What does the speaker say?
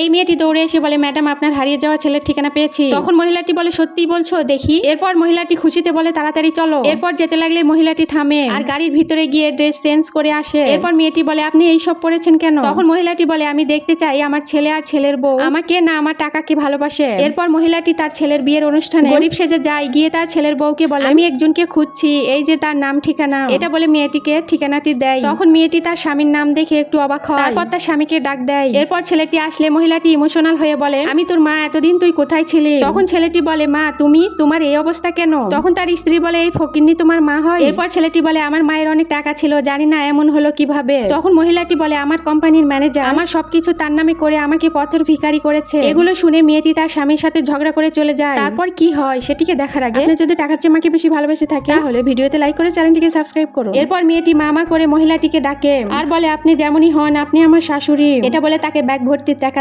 এই মেয়েটি দৌড়ে এসে বলে, ম্যাডাম, আপনার হারিয়ে যাওয়া ছেলের ঠিকানা পেয়েছি। তখন মহিলাটি বলে সত্যি বলছো, দেখি। এরপর মহিলাটি খুশিতে বলে, তাড়াতাড়ি চলো। এরপর যেতে লাগলে মহিলাটি থামে আর গাড়ির ভিতরে গিয়ে ড্রেস চেঞ্জ করে আসে। এরপর মেয়েটি বলে, আপনি এই সব পরেছেন কেন? তখন মহিলাটি বলে, আমি দেখতে চাই আমার ছেলে আর ছেলের বউ। আমাকে না আমার টাকাকে ভালোবাসে? এরপর মহিলাটি তার ছেলের বিয়ের অনুষ্ঠানে গরিব সেজে যায়। গিয়ে তার ছেলের বউকে বলে, আমি একজনকে খুঁজছি, এই যে তার নাম, ঠিকানা। এটা বলে মেয়েটিকে ঠিকানাটি দেয়। তখন মেয়েটি তার স্বামীর নাম দেখে একটু অবাক হয়। তারপর তার স্বামীকে ডাক দেয়। এরপর ছেলেটি আসলে মহিলাটি ইমোশনাল হয়ে বলে, আমি তোর মা, এতদিন তুই কোথায় ছিলি? তখন ছেলেটি বলে, মা, তুমি, তোমার এই অবস্থা কেন? তখন তার স্ত্রী বলে, এই ফকিন্নি তোমার মা হয়? এরপর ছেলেটি বলে, আমার মায়ের অনেক টাকা ছিল, জানি না এমন হলো কীভাবে? তখন মহিলাটি বলে, আমার কোম্পানির ম্যানেজার আমার সবকিছু তার নামে করে আমাকে পথের ভিখারি করেছে। এগুলো শুনে মেয়েটি তার স্বামীর সাথে ঝগড়া করে চলে যায়। তারপর কি হয় সেটিকে দেখার আগে, আপনি যদি টাকার চেয়ে মাকে বেশি ভালোবেসে থাকে তাহলে ভিডিওতে লাইক করে চ্যানেলটিকে সাবস্ক্রাইব করুন। এরপর মেয়েটি মামা করে মহিলাটিকে ডাকে, আর বলে, আপনি যেমনই হন, আপনি আমার শাশুড়ি। এটা বলে তাকে ব্যাগ ভর্তি টাকা